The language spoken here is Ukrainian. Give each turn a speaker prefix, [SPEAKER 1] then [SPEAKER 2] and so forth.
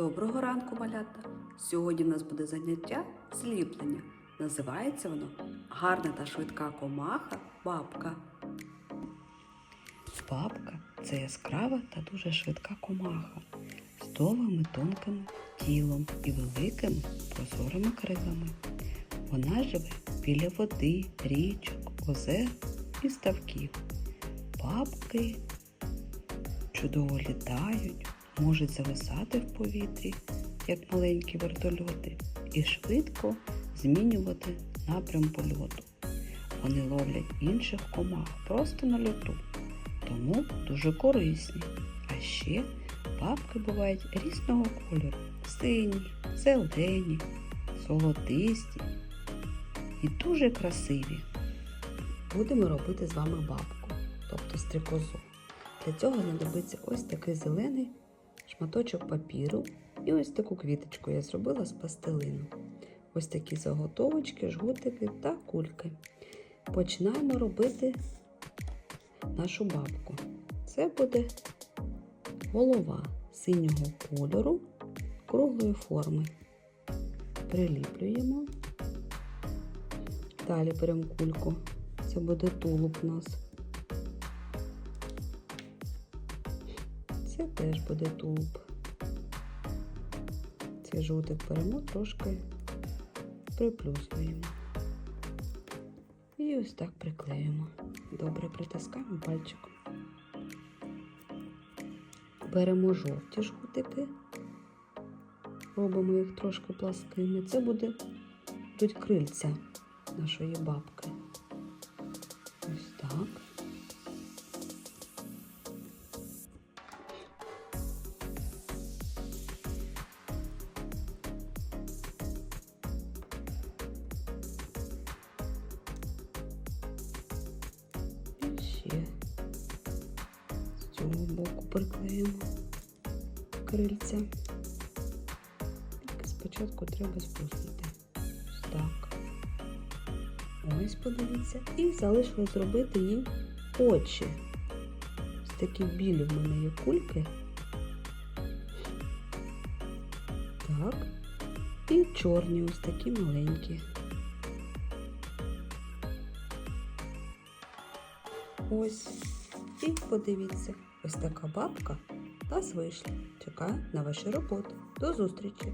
[SPEAKER 1] Доброго ранку, малята! Сьогодні в нас буде заняття зліплення. Називається воно Гарна та швидка комаха бабка. Бабка це яскрава та дуже швидка комаха з довгим тонким тілом і великими прозорими крилами. Вона живе біля води, річок, озер і ставків. Бабки чудово літають, можуть зависати в повітрі, як маленькі вертольоти, і швидко змінювати напрям польоту. Вони ловлять інших комах просто на льоту, тому дуже корисні. А ще бабки бувають різного кольору: сині, зелені, золотисті і дуже красиві. Будемо робити з вами бабку, тобто стрикозу. Для цього знадобиться ось такий зелений шматочок папіру і ось таку квіточку я зробила з пластилину. Ось такі заготовочки, жгутики та кульки. Починаємо робити нашу бабку. Це буде голова синього кольору круглої форми. Приліплюємо. Далі беремо кульку. Це буде тулуб у нас. Це теж буде тулуб. Цей жовтик беремо, трошки приплюснюємо. І ось так приклеїмо. Добре притискаємо пальчиком. Беремо жовті жгутики, робимо їх трошки пласкими. Це буде будуть крильця нашої бабки. Ось так. З цього боку приклеїмо крильця. Тільки спочатку треба спустити. Так. Ось подивіться. І залишилось зробити їм очі. Ось такі білі в мене є кульки. Так. І чорні ось такі маленькі. Ось. І подивіться, ось така бабка та нас вийшла. Чекаю на ваші роботи. До зустрічі!